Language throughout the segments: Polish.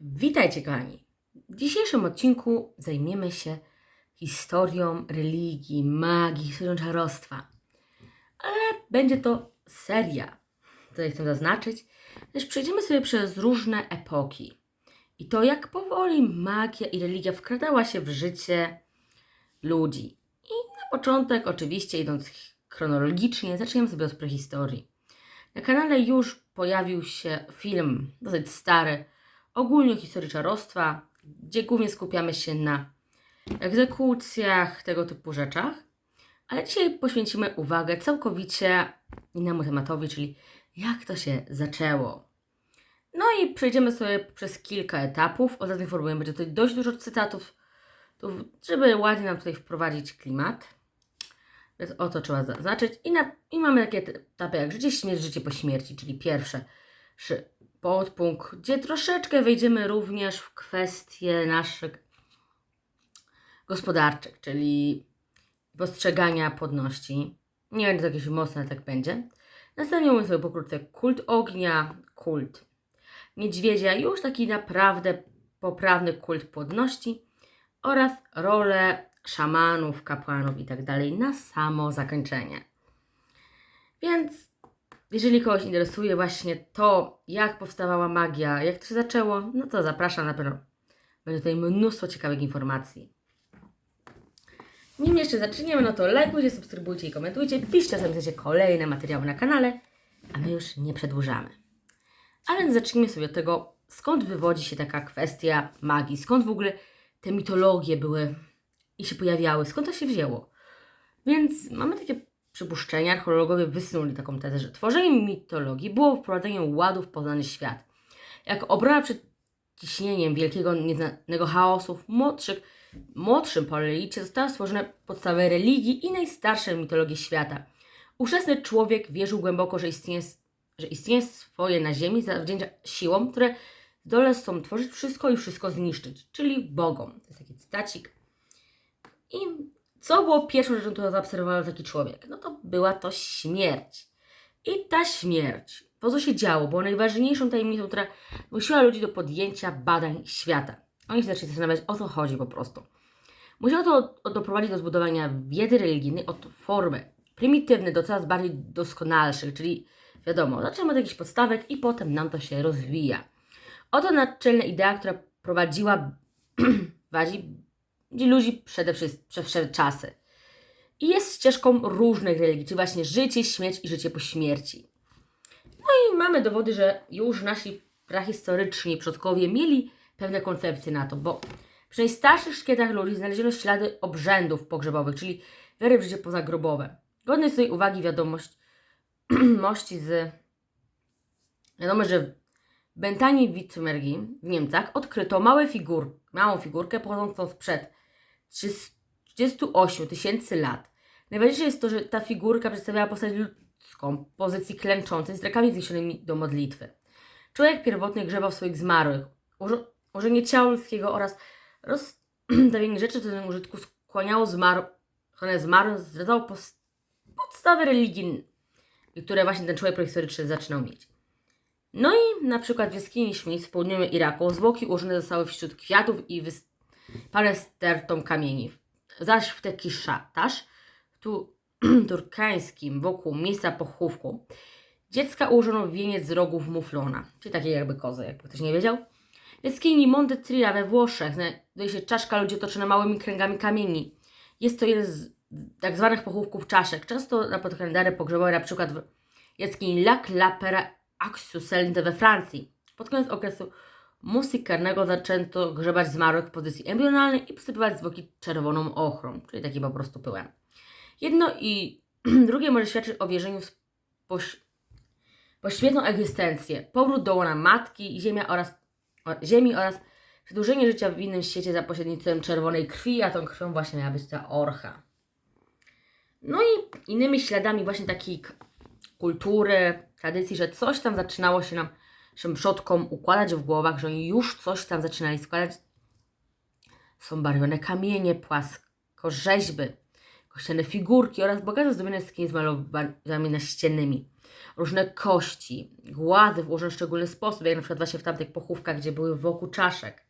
Witajcie, kochani. W dzisiejszym odcinku zajmiemy się historią religii, magii, historią czarostwa. Ale będzie to seria. Tutaj chcę zaznaczyć, też przejdziemy sobie przez różne epoki. I to, jak powoli magia i religia wkradała się w życie ludzi. I na początek, oczywiście, idąc chronologicznie, zaczniemy sobie od prehistorii. Na kanale już pojawił się film, dosyć stary, ogólnie historii czarostwa, gdzie głównie skupiamy się na egzekucjach, tego typu rzeczach. Ale dzisiaj poświęcimy uwagę całkowicie innemu tematowi, czyli jak to się zaczęło. No i przejdziemy sobie przez kilka etapów. Od razu informuję, będzie tutaj dość dużo cytatów, żeby ładnie nam tutaj wprowadzić klimat. Więc o to trzeba zaznaczyć. I, na, I mamy takie etapy jak życie, śmierć, życie po śmierci, czyli pierwsze podpunkt, gdzie troszeczkę wejdziemy również w kwestie naszych gospodarczych, czyli postrzegania płodności. Nie będzie to jakieś mocne, tak będzie. Następnie mówimy sobie pokrótce kult ognia, kult niedźwiedzia, już taki naprawdę poprawny kult płodności oraz rolę szamanów, kapłanów i tak na samo zakończenie. Więc jeżeli kogoś interesuje właśnie to, jak powstawała magia, jak to się zaczęło, no to zapraszam na pewno. Będzie tutaj mnóstwo ciekawych informacji. Nim jeszcze zaczniemy, no to lajkujcie, subskrybujcie i komentujcie. Piszcie, co chcecie kolejne materiały na kanale, a my już nie przedłużamy. A więc zacznijmy sobie od tego, skąd wywodzi się taka kwestia magii, skąd w ogóle te mitologie były i się pojawiały, skąd to się wzięło. Więc mamy takie przypuszczenia, archeologowie wysnuli taką tezę, że tworzeniem mitologii było wprowadzeniem ładu w poznany świat. Jak obrona przed ciśnieniem wielkiego, nieznanego chaosu w młodszych, młodszym paleolicie zostały stworzone podstawy religii i najstarsze mitologie świata. Ówczesny człowiek wierzył głęboko, że istnieje, że istnieje swoje na ziemi zawdzięcza siłom, które zdolne są tworzyć wszystko i wszystko zniszczyć, czyli Bogom. To jest taki cytacik. I co było pierwszą rzeczą, którą zaobserwował taki człowiek? No to była to śmierć. I ta śmierć, to co się działo, było najważniejszą tajemnicą, która zmusiła ludzi do podjęcia badań świata. Oni się zaczęli zastanawiać, o co chodzi po prostu. Musiało to doprowadzić do zbudowania wiedzy religijnej od formy prymitywnej do coraz bardziej doskonalszych, czyli wiadomo, zaczynamy od jakichś podstawek i potem nam to się rozwija. Oto naczelna idea, która prowadziła wadzi ludzi przede wszystkim przez czasy. I jest ścieżką różnych religii, czyli właśnie życie, śmierć i życie po śmierci. No i mamy dowody, że już nasi prahistoryczni przodkowie mieli pewne koncepcje na to, bo przy najstarszych szkietach ludzi znaleziono ślady obrzędów pogrzebowych, czyli wiary w życie pozagrobowe. Godny jest tutaj uwagi wiadomość mości z... Wiadomo, że w Bentani Witmergi w Niemcach odkryto małe figur, małą figurkę pochodzącą sprzed 38 tysięcy lat. Najważniejsze jest to, że ta figurka przedstawiała postać ludzką w pozycji klęczącej z rękami zniesionymi do modlitwy. Człowiek pierwotny grzebał swoich zmarłych. Ułożenie ciała ludzkiego oraz rozstawienie rzeczy do użytku skłaniało zmarł, stronę zmarłych, zdradzało podstawy religii, które właśnie ten człowiek prehistoryczny zaczynał mieć. No i na przykład w jaskini Szmic w południowym Iraku zwłoki ułożone zostały wśród kwiatów i wysypane stertą kamieni. Zaś w Tekiszasz, tu turkańskim, wokół miejsca pochówku, dziecka ułożono wieniec z rogów muflona, czyli takiej jakby kozy, jakby ktoś nie wiedział. W jaskini Monte we Włoszech znajduje się czaszka ludzi otoczona małymi kręgami kamieni. Jest to jeden z tak zwanych pochówków czaszek. Często na podkalendary pogrzebowe na przykład w jaskini Lac la Pera Axuselinte we Francji. Pod koniec okresu musikarnego zaczęto grzebać zmarłych w pozycji embrionalnej i posypywać zwłoki czerwoną ochrą, czyli takim po prostu pyłem. Jedno i drugie może świadczyć o wierzeniu w poś, poświętną egzystencję, powrót do łona matki, ziemia oraz, ziemi oraz przedłużenie życia w innym świecie za pośrednictwem czerwonej krwi, a tą krwią właśnie miała być ta orcha. No i innymi śladami właśnie takiej kultury, tradycji, że coś tam zaczynało się nam naszym przodkom układać w głowach, że oni już coś tam zaczynali składać. Są barwione kamienie, płaskorzeźby, kościane figurki oraz bogato zdobione skiny z malowaniami naściennymi. różne kości, głazy włożone w szczególny sposób, jak na przykład właśnie w tamtych pochówkach, gdzie były wokół czaszek.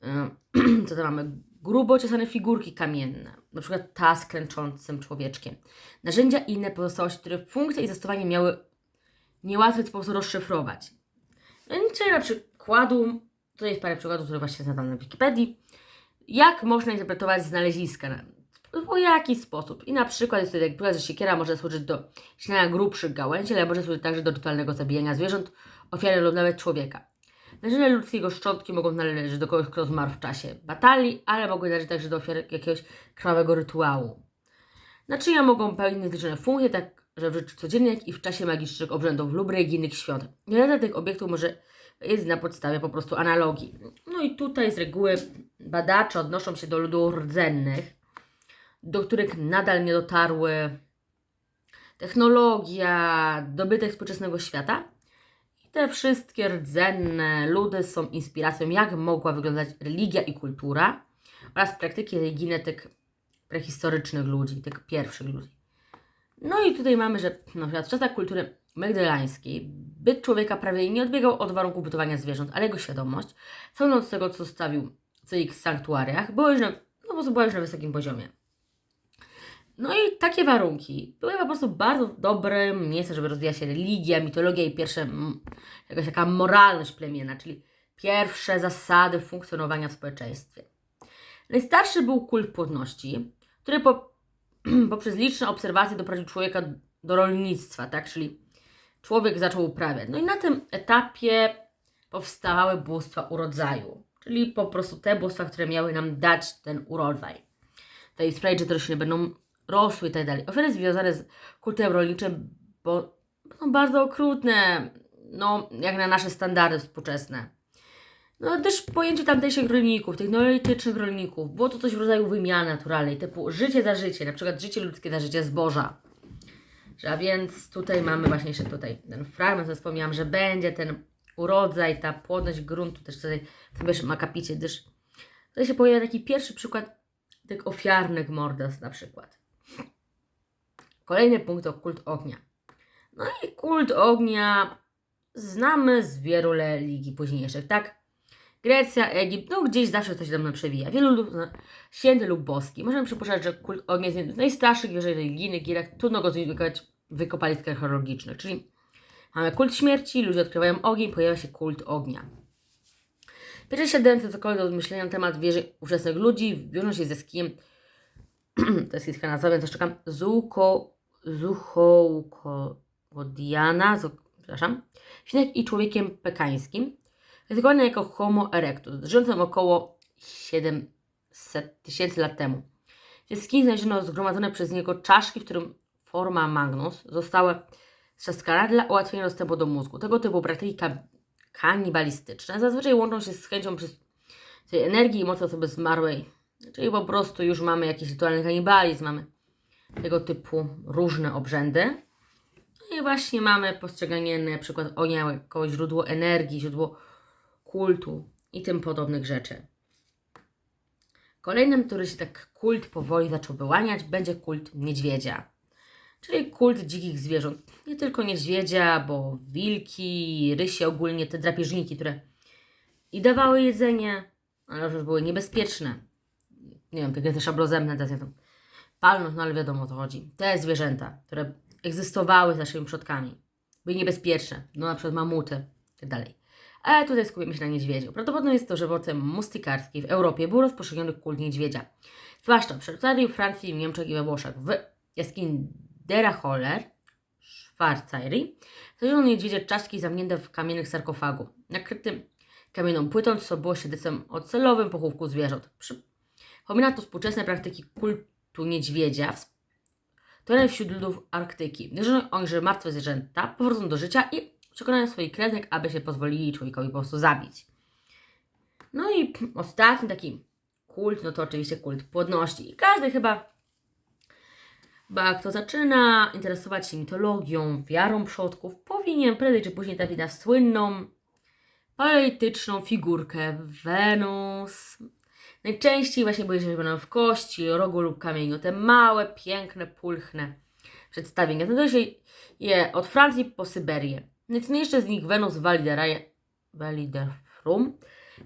Co tam mamy? Grubo ciosane figurki kamienne, na przykład ta z kręczącym człowieczkiem. Narzędzia i inne pozostałości, które funkcje i zastosowanie miały niełatwy po prostu rozszyfrować. No czyli na przykładu, to jest parę przykładów, które właśnie znalazłam na Wikipedii, jak można interpretować znaleziska, na- w jaki sposób. I na przykład jest tutaj przykład, że siekiera może służyć do śniania grubszych gałęzi, ale może służyć także do rytualnego zabijania zwierząt, ofiary lub nawet człowieka. Narzędzia ludzkiego szczątki mogą należeć do kogoś, kto zmarł w czasie batalii, ale mogą należeć także do ofiar jakiegoś krwawego rytuału. Naczynia mogą pełnić niezliczone funkcje, tak że w życiu codziennym, jak i w czasie magicznych obrzędów lub religijnych świąt. Wiele tych obiektów może jest na podstawie po prostu analogii. No i tutaj z reguły badacze odnoszą się do ludów rdzennych, do których nadal nie dotarły technologia, dobytek współczesnego świata. I te wszystkie rdzenne ludy są inspiracją, jak mogła wyglądać religia i kultura oraz praktyki religijne tych prehistorycznych ludzi, tych pierwszych ludzi. No i tutaj mamy, że na przykład w czasach kultury magdalańskiej byt człowieka prawie nie odbiegał od warunków bytowania zwierząt, ale jego świadomość, sądząc z tego, co stawił w ich sanktuariach, była już na, no po prostu była już na wysokim poziomie. No i takie warunki były po prostu bardzo dobrym miejscem, żeby rozwijała się religia, mitologia i pierwsze, jakaś taka moralność plemienia, czyli pierwsze zasady funkcjonowania w społeczeństwie. Najstarszy był kult płodności, który po, poprzez liczne obserwacje doprowadził człowieka do rolnictwa, tak? Czyli człowiek zaczął uprawiać. No i na tym etapie powstawały bóstwa urodzaju, czyli po prostu te bóstwa, które miały nam dać ten urodzaj. Tej sprawić, że te rośliny będą rosły i tak dalej. Ofiary związane z kultem rolniczym, bo są bardzo okrutne, no jak na nasze standardy współczesne. No też pojęcie tamtejszych rolników, tych neolitycznych rolników, było to coś w rodzaju wymiany naturalnej, typu życie za życie, na przykład życie ludzkie za życie zboża. A więc tutaj mamy właśnie jeszcze tutaj ten fragment, co wspomniałam, że będzie ten urodzaj, ta płodność gruntu, też tutaj w tym pierwszym akapicie, gdyż tutaj się pojawia taki pierwszy przykład tych ofiarnych morderstw na przykład. Kolejny punkt to kult ognia. No i kult ognia znamy z wielu religii późniejszych, tak? Grecja, Egipt, no gdzieś zawsze coś tam przewija. Wielu lub no, święty lub boski. Możemy przypuszczać, że kult ognia jest jednym z najstarszych wierzeń religijnych, gierach trudno go zidentyfikować w wykopaliskach archeologicznych. Czyli mamy kult śmierci, ludzie odkrywają ogień, pojawia się kult ognia. Pierwsze siedemce cokolwiek do myślenia na temat wieży ówczesnych ludzi wiążą się ze skijem, to jest chińska nazwa, więc też Zuko, Zuchoukodiana, Zu, przepraszam, świnek i człowiekiem pekańskim, krytykowany jako Homo erectus, żyjącym około 700 tysięcy lat temu. W jaskini znaleziono zgromadzone przez niego czaszki, w którym forma magnus zostały strzaskane dla ułatwienia dostępu do mózgu. Tego typu praktyki ka- kanibalistyczne zazwyczaj łączą się z chęcią przy tej energii i mocy osoby zmarłej. Czyli po prostu już mamy jakiś rytualny kanibalizm, mamy tego typu różne obrzędy. No i właśnie mamy postrzeganie na przykład ognia jako źródło energii, źródło kultu i tym podobnych rzeczy. Kolejnym, który się tak kult powoli zaczął wyłaniać, będzie kult niedźwiedzia. Czyli kult dzikich zwierząt. Nie tylko niedźwiedzia, bo wilki, rysie, ogólnie te drapieżniki, które i dawały jedzenie, ale już były niebezpieczne. Nie wiem, takie te szablozemne, te tam palną, no ale wiadomo o co chodzi. Te zwierzęta, które egzystowały z naszymi przodkami, były niebezpieczne, no na przykład mamuty i tak. Ale tutaj skupimy się na niedźwiedziu. Prawdopodobne jest to, że w epoce mustykarskiej w Europie był rozpowszechniony kult niedźwiedzia. Zwłaszcza w Szwajcarii, Francji, Niemczech i we Włoszech. W jaskini Deracholler, Szwajcarii, znaleziono niedźwiedzie czaszki zamknięte w kamiennych sarkofagu, nakrytym kamienną płytą, co było świadectwem o celowym pochówku zwierząt. Przypomina to współczesne praktyki kultu niedźwiedzia, które wśród ludów Arktyki. Wierzono oni, że martwe zwierzęta powrócą do życia i przekonają swoich krewnych, aby się pozwolili człowiekowi po prostu zabić. No i ostatni taki kult, no to oczywiście kult płodności. I każdy chyba, chyba kto zaczyna interesować się mitologią, wiarą przodków, powinien prędzej czy później trafić na słynną paleolityczną figurkę Wenus. Najczęściej właśnie były rzeźbione w kości, rogu lub kamieniu. Te małe, piękne, pulchne przedstawienia. Znajdują się je od Francji po Syberię. Najcenniejsze z nich Validerae- Validerum.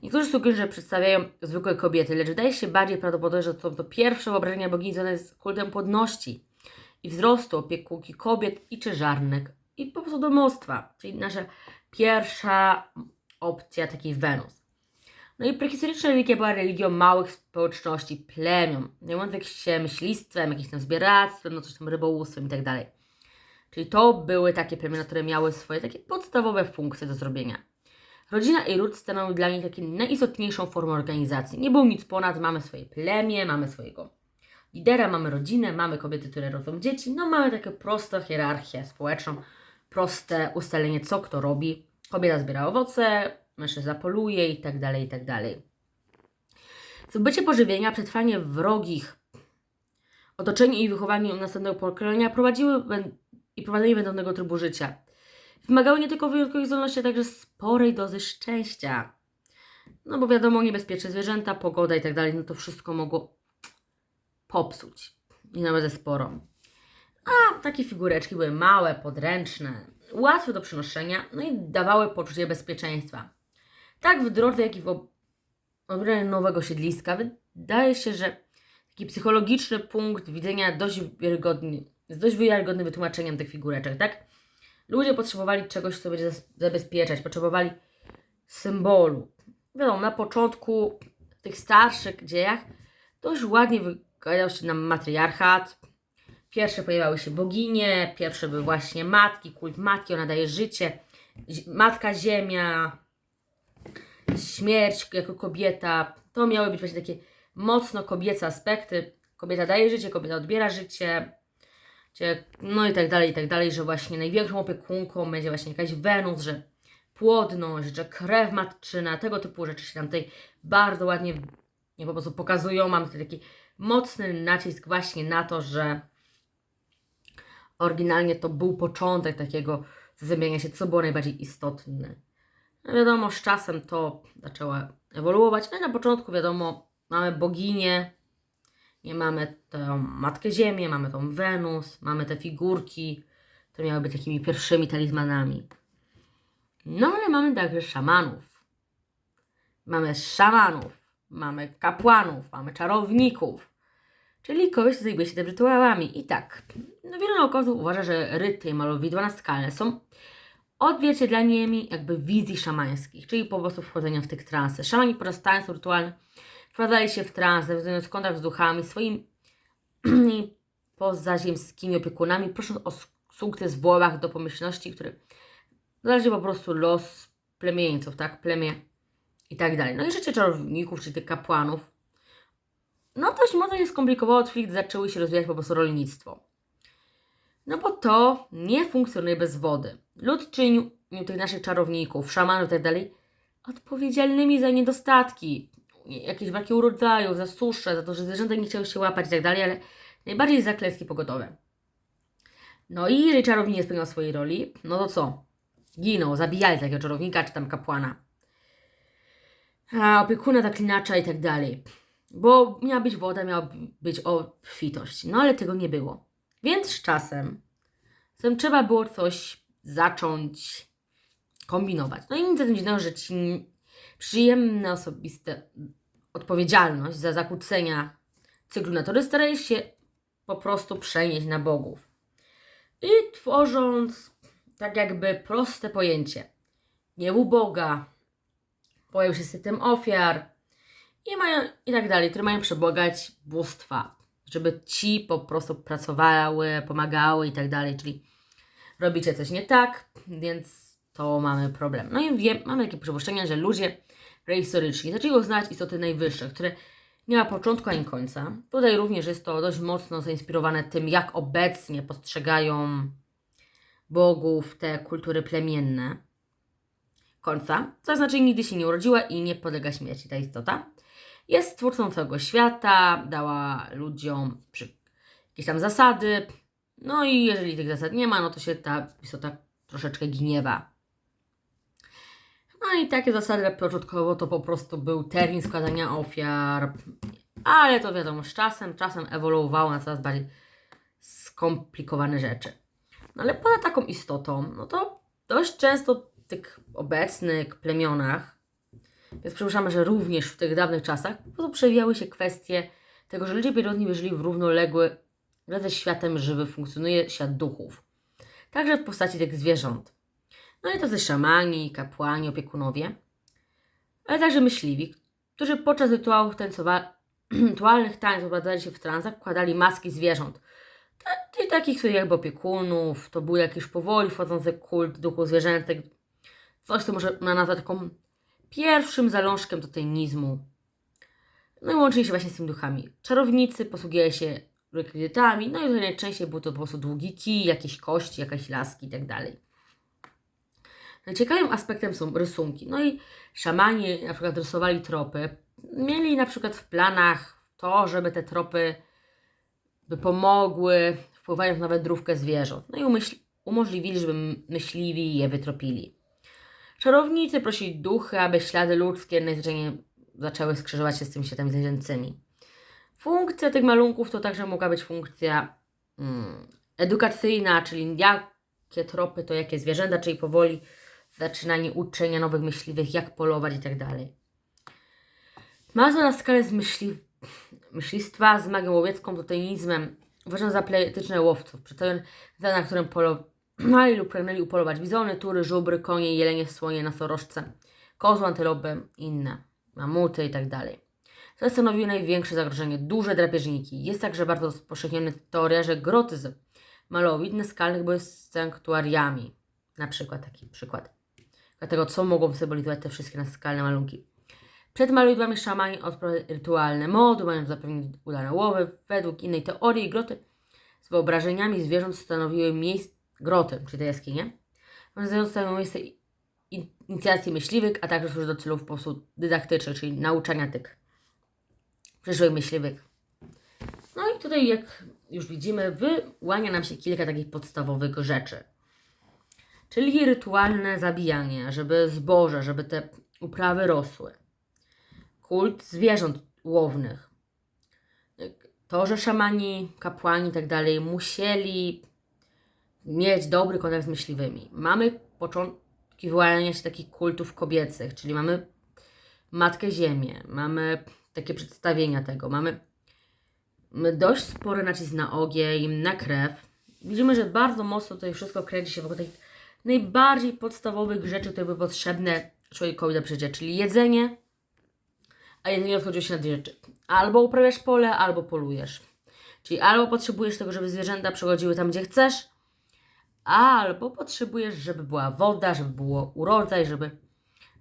Niektórzy sugerują, że przedstawiają zwykłe kobiety, lecz wydaje się bardziej prawdopodobne, że są to pierwsze wyobrażenia bogini związane z kultem płodności i wzrostu opiekunki kobiet i ciężarnek i po prostu domostwa, czyli nasza pierwsza opcja takiej Wenus. No i prehistoryczna religia była religią małych społeczności, plemion, zajmujących się myślistwem, jakimś tam zbieractwem, no coś tam rybołówstwem i tak dalej. Czyli to były takie plemiona, które miały swoje takie podstawowe funkcje do zrobienia. Rodzina i ród stanowił dla nich taką najistotniejszą formą organizacji. Nie było nic ponad, mamy swoje plemię, mamy swojego lidera, mamy rodzinę, mamy kobiety, które rodzą dzieci, no mamy taką prostą hierarchię społeczną, proste ustalenie, co kto robi. Kobieta zbiera owoce, mężczyzna poluje i tak dalej, i tak dalej. Zdobycie pożywienia, przetrwanie wrogich, otoczenie i wychowanie następnego pokolenia prowadziły i prowadzenie wędrownego trybu życia. Wymagały nie tylko wyjątkowych zdolności, ale także sporej dozy szczęścia. No bo wiadomo, niebezpieczne zwierzęta, pogoda i tak dalej, no to wszystko mogło popsuć. I nawet sporo. A takie figureczki były małe, podręczne, łatwe do przenoszenia, no i dawały poczucie bezpieczeństwa. Tak w drodze, jak i w ob- obraniu nowego siedliska wydaje się, że taki psychologiczny punkt widzenia dość wiarygodny, jest dość wiarygodnym wytłumaczeniem tych figureczek, tak? Ludzie potrzebowali czegoś, co będzie zabezpieczać, potrzebowali symbolu. Wiadomo, na początku w tych starszych dziejach dość ładnie wykazał się nam matriarchat. Pierwsze pojawiały się boginie, pierwsze były właśnie matki, kult matki, ona daje życie. Matka Ziemia, śmierć jako kobieta. To miały być właśnie takie mocno kobiece aspekty. Kobieta daje życie, kobieta odbiera życie. Cie- No i tak dalej, i tak dalej, że właśnie największą opiekunką będzie właśnie jakaś Wenus, że płodność, że krew matczyna, tego typu rzeczy się tam tutaj bardzo ładnie nie, po prostu pokazują. Mam tutaj taki mocny nacisk właśnie na to, że oryginalnie to był początek takiego zazębiania się, co było najbardziej istotne. No wiadomo, z czasem to zaczęło ewoluować, no i na początku wiadomo, mamy boginię, nie mamy tę Matkę Ziemię, mamy tą Wenus, mamy te figurki, które miały być takimi pierwszymi talizmanami. No ale mamy także szamanów. Mamy szamanów, mamy kapłanów, mamy czarowników, czyli kogoś, kto zajmuje się tym rytuałami. I tak, no wielu naukowców uważa, że ryty i malowidła naskalne są odzwierciedleniem jakby wizji szamańskich, czyli po prostu wchodzenia w tych transy. Szamani podczas tańców rytualnych wprowadzali się w trans, nawiązując kontakt z duchami, swoimi pozaziemskimi opiekunami, prosząc o sukces w wołach do pomyślności, które zależy po prostu los plemieńców, tak? Plemię i tak dalej. No i życie czarowników, czy tych kapłanów. No dość mocno się skomplikowało, od zaczęły się rozwijać po prostu rolnictwo. No bo to nie funkcjonuje bez wody. Lud czynił tych naszych czarowników, szamanów i tak dalej odpowiedzialnymi za niedostatki, jakieś braki urodzaju, za suszę, za to, że zwierzęta nie chciały się łapać i tak dalej, ale najbardziej za klęski pogodowe. No i jeżeli czarownik nie spełniał swojej roli, no to co? Ginął, zabijali takiego czarownika czy tam kapłana. A opiekuna, zaklinacza i tak dalej. Bo miała być woda, miała być obfitość. No ale tego nie było. Więc z czasem trzeba było coś zacząć kombinować. No i nic za tym dziwnego, że ci przyjemne osobiste odpowiedzialność za zakłócenia cyklu natury staraje się po prostu przenieść na bogów. I tworząc tak jakby proste pojęcie gniewu Boga, pojawił się system ofiar i, mają, i tak dalej, które mają przebogać bóstwa, żeby ci po prostu pracowały, pomagały i tak dalej, czyli robicie coś nie tak, więc to mamy problem. No i wiem, mamy takie przypuszczenia, że ludzie prehistoryczni zaczęli uznawać istoty najwyższe, które nie ma początku ani końca. Tutaj również jest to dość mocno zainspirowane tym, jak obecnie postrzegają bogów te kultury plemienne końca. To znaczy nigdy się nie urodziła i nie podlega śmierci ta istota. Jest twórcą całego świata, dała ludziom jakieś tam zasady. No i jeżeli tych zasad nie ma, no to się ta istota troszeczkę gniewa. No i takie zasady początkowo to po prostu był termin składania ofiar, ale to wiadomo, z czasem, czasem ewoluowało na coraz bardziej skomplikowane rzeczy. No ale poza taką istotą, no to dość często w tych obecnych plemionach, więc przypuszczamy, że również w tych dawnych czasach, po prostu przewijały się kwestie tego, że ludzie pierwotni żyli w równoległy wraz ze światem żywy funkcjonuje świat duchów. Także w postaci tych zwierząt. No i ze szamani, kapłani, opiekunowie, ale także myśliwi, którzy podczas rytuałów rytualnych tańców obracali się w transach, wkładali maski zwierząt. Czyli takich sobie jakby opiekunów, to był jakiś powoli wchodzący kult duchu zwierzętek. Coś, co można nazwać taką pierwszym zalążkiem totemizmu. No i łączyli się właśnie z tymi duchami. Czarownicy posługiwali się rekwizytami, no i najczęściej był to po prostu długi kij, jakieś kości, jakieś laski i tak dalej. No i Ciekawym aspektem są rysunki. No i szamani na przykład rysowali tropy. Mieli na przykład w planach to, żeby te tropy by pomogły wpływając na wędrówkę zwierząt. No i umożliwili, żeby myśliwi je wytropili. Czarownicy prosili duchy, aby ślady ludzkie najzwyczajniej zaczęły skrzyżować się z tymi światami zwierzęcymi. Funkcja tych malunków to także mogła być funkcja mm, edukacyjna, czyli jakie tropy to jakie zwierzęta, czyli powoli zaczynanie uczenia nowych myśliwych, jak polować i tak dalej. Ma to na skalę z myśli, myślistwa z magią łowiecką, totemizmem, uważam za pletyczne łowców, przedstawione na którym polowali lub pragnęli upolować bizony, tury, żubry, konie, jelenie, słonie, nosorożce, kozły, antylopy i inne, mamuty i tak. To stanowiły największe zagrożenie, duże drapieżniki. Jest także bardzo rozpowszechniona teoria, że groty z malowid naskalnych były sanktuariami. Na przykład taki przykład. Dlatego co mogą symbolizować te wszystkie naskalne malunki. Przed malowidłami szamani odprawiali rytualne mody, mając zapewnić udane łowy. Według innej teorii groty z wyobrażeniami zwierząt stanowiły miejsce, groty, czyli te jaskinie, stanowiące stanowiły miejsce in- inicjacji myśliwych, a także służy do celów po prostu dydaktycznych, czyli nauczania tych przyszłych myśliwych. No i tutaj, jak już widzimy, wyłania nam się kilka takich podstawowych rzeczy. Czyli rytualne zabijanie, żeby zboże, żeby te uprawy rosły. Kult zwierząt łownych. To, że szamani, kapłani i tak dalej musieli mieć dobry kontakt z myśliwymi. Mamy początki wyłaniania się takich kultów kobiecych, czyli mamy Matkę Ziemię, mamy takie przedstawienia tego, mamy dość spory nacisk na ogień, na krew. Widzimy, że bardzo mocno tutaj wszystko kręci się wokół tych najbardziej podstawowych rzeczy, które były potrzebne człowiekowi do przeżycia, czyli jedzenie, a jedzenie odchodziło się na dwie rzeczy. Albo uprawiasz pole, albo polujesz. Czyli albo potrzebujesz tego, żeby zwierzęta przechodziły tam, gdzie chcesz, albo potrzebujesz, żeby była woda, żeby było urodzaj, żeby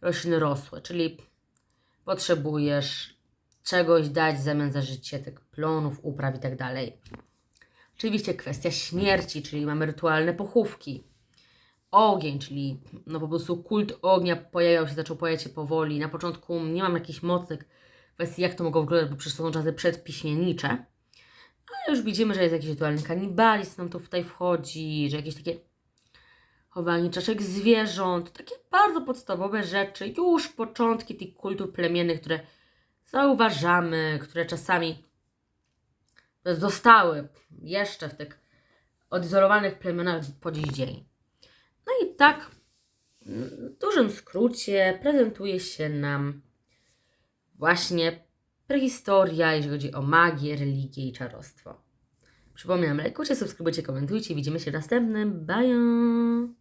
rośliny rosły. Czyli potrzebujesz czegoś dać w zamian za życie, tych plonów, upraw i tak dalej. Oczywiście kwestia śmierci, czyli mamy rytualne pochówki. Ogień, czyli no po prostu kult ognia pojawiał się, zaczął pojawiać się powoli. Na początku nie mam jakichś mocnych kwestii, jak to mogło wyglądać, bo przecież to są czasy przedpiśmiennicze. Ale już widzimy, że jest jakiś rytualny kanibalizm nam to tutaj wchodzi, że jakieś takie chowanie czaszek zwierząt, takie bardzo podstawowe rzeczy, już początki tych kultów plemiennych, które zauważamy, które czasami zostały jeszcze w tych odizolowanych plemionach po dziś dzień. No i tak w dużym skrócie prezentuje się nam właśnie prehistoria, jeżeli chodzi o magię, religię i czarostwo. Przypominam, lajkujcie, subskrybujcie, komentujcie. Widzimy się w następnym. Bye!